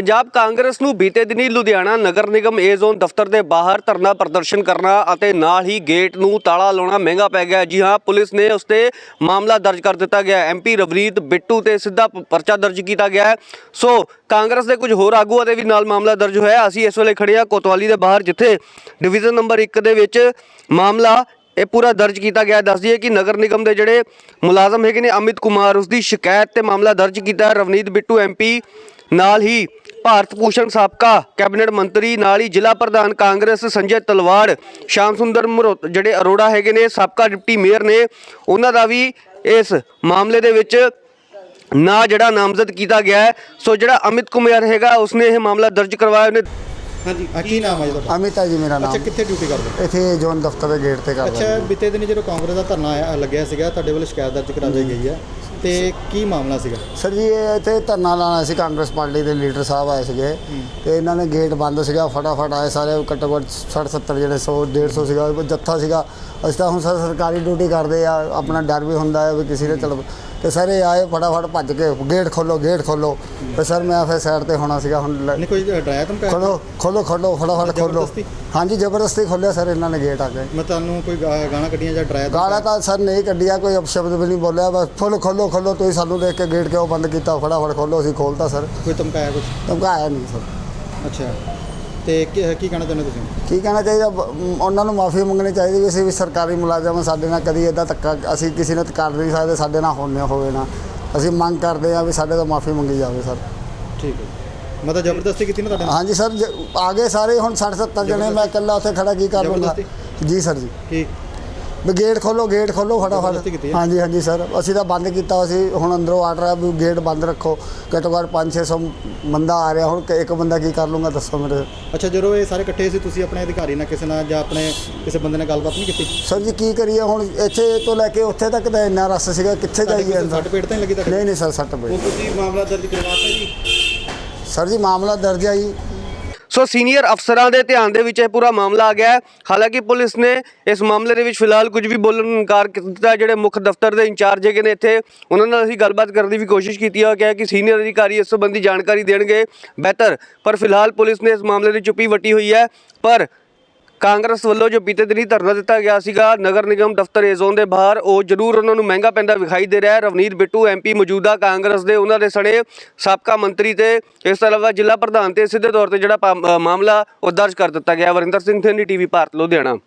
ਪੰਜਾਬ ਕਾਂਗਰਸ ਨੂੰ ਬੀਤੇ ਦਿਨੀ ਲੁਧਿਆਣਾ ਨਗਰ ਨਿਗਮ ਏ ਜ਼ੋਨ ਦਫ਼ਤਰ ਦੇ ਬਾਹਰ ਧਰਨਾ ਪ੍ਰਦਰਸ਼ਨ ਕਰਨਾ ਅਤੇ ਨਾਲ ਹੀ ਗੇਟ ਨੂੰ ਤਾਲਾ ਲਾਉਣਾ ਮਹਿੰਗਾ ਪੈ ਗਿਆ। ਜੀ ਹਾਂ, ਪੁਲਿਸ ਨੇ ਉਸ ਤੇ ਮਾਮਲਾ ਦਰਜ ਕਰ ਦਿੱਤਾ ਗਿਆ। ਐਮਪੀ ਰਵਰੀਤ ਬਿੱਟੂ ਤੇ ਸਿੱਧਾ ਪਰਚਾ ਦਰਜ ਕੀਤਾ ਗਿਆ ਹੈ। ਸੋ, ਕਾਂਗਰਸ ਦੇ ਕੁਝ ਹੋਰ ਆਗੂਆਂ ਦੇ ਵੀ ਨਾਲ ਮਾਮਲਾ ਦਰਜ ਹੋਇਆ। ਅਸੀਂ ਇਸ ਵੇਲੇ ਖੜੇ ਹਾਂ ਕੋਤਵਾਲੀ ਦੇ ਬਾਹਰ, ਜਿੱਥੇ ਡਿਵੀਜ਼ਨ ਨੰਬਰ 1 ਦੇ ਵਿੱਚ ਮਾਮਲਾ ਇਹ ਪੂਰਾ ਦਰਜ ਕੀਤਾ ਗਿਆ ਹੈ। ਦੱਸ ਦਈਏ ਕਿ ਨਗਰ ਨਿਗਮ ਦੇ ਜਿਹੜੇ ਮੁਲਾਜ਼ਮ ਹੈਗੇ ਨੇ, ਅਮਿਤ ਕੁਮਾਰ ਉਸ ਦੀ ਸ਼ਿਕਾਇਤ ਤੇ ਮਾਮਲਾ ਦਰਜ ਕੀਤਾ ਰਵਨੀਤ ਬਿੱਟੂ ਐਮਪੀ ਨਾਲ ਹੀ ਭਾਰਤ ਭੂਸ਼ਣ ਸਾਬਕਾ ਕੈਬਨਿਟ ਮੰਤਰੀ ਨਾਲ ਹੀ ਜ਼ਿਲ੍ਹਾ ਪ੍ਰਧਾਨ ਕਾਂਗਰਸ ਸੰਜੇ ਤਲਵਾੜ ਸ਼ਾਮ ਸੁੰਦਰ ਜਿਹੜੇ ਅਰੋੜਾ ਹੈਗੇ ਨੇ ਸਾਬਕਾ ਡਿਪਟੀ ਮੇਅਰ ਨੇ ਉਹਨਾਂ ਦਾ ਵੀ ਇਸ ਮਾਮਲੇ ਦੇ ਵਿੱਚ ਨਾ ਜਿਹੜਾ ਨਾਮਜ਼ਦ ਕੀਤਾ ਗਿਆ ਹੈ। ਸੋ ਜਿਹੜਾ ਅਮਿਤ ਕੁਮਾਰ ਹੈਗਾ ਉਸਨੇ ਇਹ ਮਾਮਲਾ ਦਰਜ ਕਰਵਾਇਆ ਉਹਨੇ ਹਾਂਜੀ ਕੀ ਨਾਮ ਹੈ ਜੀ ਤੁਹਾਡਾ? ਅਮਿਤਾ ਜੀ ਮੇਰਾ ਅੱਛਾ ਨਾਮ। ਕਿੱਥੇ ਡਿਊਟੀ ਕਰਦੇ? ਇੱਥੇ ਜੋਨ ਦਫ਼ਤਰ ਦੇ ਗੇਟ ਤੇ ਕਰਦਾ ਅੱਛਾ ਬੀਤੇ ਦਿਨ ਜਦੋਂ ਕਾਂਗਰਸ ਦਾ ਧਰਨਾ ਆਇਆ- ਲੱਗਿਆ ਸੀਗਾ ਤੁਹਾਡੇ ਵੱਲ ਸ਼ਿਕਾਇਤ ਦਰਜ ਗਈ ਹੈ। ਤੇ ਕੀ ਮਾਮਲਾ ਸੀਗਾ? ਸਰ ਜੀ ਇਹ ਇੱਥੇ ਧਰਨਾ ਲਾਣਾ ਸੀ ਕਾਂਗਰਸ ਪਾਰਟੀ ਦੇ ਲੀਡਰ ਸਾਹਿਬ ਆਏ ਸੀਗੇ। ਤੇ ਇਹਨਾਂ ਨੇ ਗੇਟ ਬੰਦ ਸੀਗਾ ਫਟਾਫਟ ਆਏ ਸਾਰੇ ਘੱਟੋ ਘੱਟ 60 70 ਜਿਹੜੇ 100 150 ਸੀਗਾ ਜੱਥਾ ਸੀਗਾ। ਅਸੀਂ ਤਾਂ ਹੁਣ ਸਰ ਸਰਕਾਰੀ ਡਿਊਟੀ ਕਰਦੇ ਆ ਆਪਣਾ ਡਰ ਵੀ ਹੁੰਦਾ ਹੈ ਵੀ ਕਿਸੇ ਨੇ ਚਲ ਤੇ ਸਾਰੇ ਆਏ ਫਟਾਫਟ ਭੱਜ ਕੇ ਗੇਟ ਖੋਲੋ ਗੇਟ ਖੋਲੋ। ਤੇ ਸਰ ਮੈਂ ਫਿਰ ਸਾਈਡ ਤੇ ਹੋਣਾ ਸੀਗਾ ਹੁਣ ਲ- ਨਹੀਂ ਕੋਈ ਡਰਾਇਆ ਤੁਮ ਖੋਲੋ ਖੋਲੋ ਖੋਲੋ ਫਟਾਫਟ ਖੋਲੋ। ਜ਼ਬਰਦਸਤੀ? ਹਾਂਜੀ ਜ਼ਬਰਦਸਤੀ ਖੋਲਿਆ ਸਰ ਇਹਨਾਂ ਨੇ ਗੇਟ ਆ ਕੇ। ਮੈਂ ਤੁਹਾਨੂੰ ਕੋਈ ਗਾ- ਗਾਲਾਂ ਕੱਢੀਆਂ ਜਾਂ ਡਰਾਇਆ? ਗਾਲਾਂ ਤਾਂ ਸਰ ਨਹੀਂ ਕੱਢਿਆ ਕੋਈ ਅਪਸ਼ਬਦ ਵੀ ਨਹੀਂ ਬੋਲਿਆ ਬਸ ਫੁੱਲ ਖੋਲੋ ਖੋਲੋ ਤੁਸੀਂ ਸਾਨੂੰ ਦੇਖ ਕੇ ਗੇਟ ਕਿਉਂ ਬੰਦ ਕੀਤਾ ਫਟਾਫਟ ਖੋਲੋ ਅਸੀਂ ਖੋਲਤਾ ਸਰ। ਕੋਈ ਧਮਕਾਇਆ ਕੁਝ ਧਮਕਾਇਆ ਨਹੀਂ ਸਰ। ਅੱਛਾ। ਤੇ ਕੀ ਕੀ ਕਹਿਣਾ ਚਾਹੁੰਦੇ ਤੁਸੀਂ? ਕੀ ਕਹਿਣਾ ਚਾਹੀਦਾ? ਬ- ਮ, ਉਹਨਾਂ ਨੂੰ ਮਾਫੀ ਮੰਗਣੀ ਚਾਹੀਦੀ ਵੀ ਅਸੀਂ ਵੀ ਸਰਕਾਰੀ ਮੁਲਾਜ਼ਮ ਹਾਂ, ਸਾਡੇ ਨਾਲ ਕਦੀ ਇਦਾਂ ਧੱਕਾ ਅਸੀਂ ਕਿਸੇ ਨਾਲ ਕਰ ਨਹੀਂ ਸਕਦੇ ਸਾਡੇ ਨਾਲ ਹੋਣੇ ਹੋਵੇ ਨਾ। ਅਸੀਂ ਮੰਗ ਕਰਦੇ ਆ ਵੀ ਸਾਡੇ ਤੋਂ ਮਾਫੀ ਮੰਗੀ ਜਾਵੇ ਸਰ। ਠੀਕ ਹੈ ਮਤਲਬ ਜ਼ਬਰਦਸਤੀ ਕੀਤੀ ਨਾ ਤੁਹਾਡੇ ਨਾਲ? ਹਾਂਜੀ ਸਰ ਜ- ਆ ਗਏ ਸਾਰੇ ਹੁਣ 60 70 ਜਣੇ ਮੈਂ ਇਕੱਲਾ ਉੱਥੇ ਖੜਾ ਕੀ ਕਰ ਲੂੰਗਾ ਜੀ ਸਰ ਜੀ। ਕੀ ਵੀ ਗੇਟ ਖੋਲੋ ਗੇਟ ਖੋਲੋ ਜ਼ਬਰਦਸਤੀ ਫਟਾਫਟ ਕੀਤੀ ਹੈ? ਹਾਂਜੀ ਹਾਂਜੀ ਸਰ। ਅਸੀਂ ਤਾਂ ਬੰਦ ਕੀਤਾ ਸੀ। ਹੁਣ ਅੰਦਰੋਂ ਆਰਡਰ ਆ ਵੀ ਗੇਟ ਬੰਦ ਰੱਖੋ। ਘੱਟੋ ਘੱਟ 5-600 ਬੰਦਾ ਆ ਰਿਹਾ। ਹੁਣ ਇੱਕ ਬੰਦਾ ਕੀ ਕਰ ਲੂੰਗਾ ਦੱਸੋ ਮੇਰੇ। ਅੱਛਾ ਜਦੋਂ ਇਹ ਸਾਰੇ ਇਕੱਠੇ ਸੀ ਤੁਸੀਂ ਆਪਣੇ ਅਧਿਕਾਰੀ ਨਾਲ ਕਿਸੇ ਨਾਲ ਜਾਂ ਆਪਣੇ ਕਿਸੇ ਬੰਦੇ ਨਾਲ ਗੱਲਬਾਤ ਨਹੀਂ ਕੀਤੀ? ਸਰ ਜੀ ਕੀ ਕਰੀਏ? ਹੁਣ ਇੱਥੇ ਤੋਂ ਲੈ ਕੇ ਉੱਥੇ ਤੱਕ ਤਾਂ ਇੰਨਾ ਰਸ ਸੀਗਾ। ਕਿੱਥੇ ਜਾਈਏ ਅੰਦਰ? ਪੇਟ ਤਾਂ ਨਹੀਂ ਲੱਗੀ ਤੁਹਾਡੇ ਨਹੀਂ ਨਹੀਂ ਸਰ ਸੱਟ ਪਈ ਤੁਸੀਂ ਮਾਮਲਾ ਦਰਜ ਕਰਵਾਤਾ ਜੀ? ਸਰ ਜੀ ਮਾਮਲਾ ਦਰਜ ਆ ਜੀ। ਸੋ ਸੀਨੀਅਰ ਅਫਸਰਾਂ ਦੇ ਧਿਆਨ ਦੇ ਵਿੱਚ ਇਹ ਪੂਰਾ ਮਾਮਲਾ ਆ ਗਿਆ ਹੈ। ਹਾਲਾਂਕਿ ਪੁਲਿਸ ਨੇ ਇਸ ਮਾਮਲੇ ਦੇ ਵਿੱਚ ਫਿਲਹਾਲ ਕੁਝ ਵੀ ਬੋਲਣ ਨੂੰ ਇਨਕਾਰ ਕੀਤਾ ਜਿਹੜੇ ਮੁੱਖ ਦਫ਼ਤਰ ਦੇ ਇੰਚਾਰਜ ਹੈਗੇ ਨੇ ਇੱਥੇ, ਉਹਨਾਂ ਨਾਲ ਅਸੀਂ ਗੱਲਬਾਤ ਕਰਨ ਦੀ ਵੀ ਕੋਸ਼ਿਸ਼ ਕੀਤੀ ਹੈ। ਕਿਹਾ ਕਿ ਸੀਨੀਅਰ ਅਧਿਕਾਰੀ ਇਸ ਸੰਬੰਧੀ ਜਾਣਕਾਰੀ ਦੇਣਗੇ ਬਿਹਤਰ ਪਰ ਫਿਲਹਾਲ ਪੁਲਿਸ ਨੇ ਇਸ ਮਾਮਲੇ ਦੀ ਚੁੱਪੀ ਵੱਟੀ ਹੋਈ ਹੈ। ਪਰ ਕਾਂਗਰਸ ਵੱਲੋਂ ਜੋ ਬੀਤੇ ਦਿਨੀ ਧਰਨਾ ਦਿੱਤਾ ਗਿਆ ਸੀਗਾ, ਨਗਰ ਨਿਗਮ ਦਫ਼ਤਰ ਏਜ਼ੋਨ ਦੇ ਬਾਹਰ, ਉਹ ਜ਼ਰੂਰ ਉਹਨਾਂ ਨੂੰ ਮਹਿੰਗਾ ਪੈਂਦਾ ਵਿਖਾਈ ਦੇ ਰਿਹਾ ਹੈ। ਰਵਨੀਤ ਬਿੱਟੂ ਐਮਪੀ ਮੌਜੂਦਾ ਕਾਂਗਰਸ ਦੇ ਉਹਨਾਂ ਦੇ ਸਣੇ ਸਾਬਕਾ ਮੰਤਰੀ ਤੇ ਇਸ ਤੋਂ ਇਲਾਵਾ ਜ਼ਿਲ੍ਹਾ ਪ੍ਰਧਾਨ ਤੇ ਸਿੱਧੇ ਤੌਰ ਤੇ ਜਿਹੜਾ ਪਾ- ਮਾਮਲਾ ਉਹ ਦਰਜ ਕਰ ਦਿੱਤਾ ਗਿਆ। ਵਰਿੰਦਰ ਸਿੰਘ ਥੇਨੀ ਟੀਵੀ, ਭਾਰਤ, ਲੁਧਿਆਣਾ।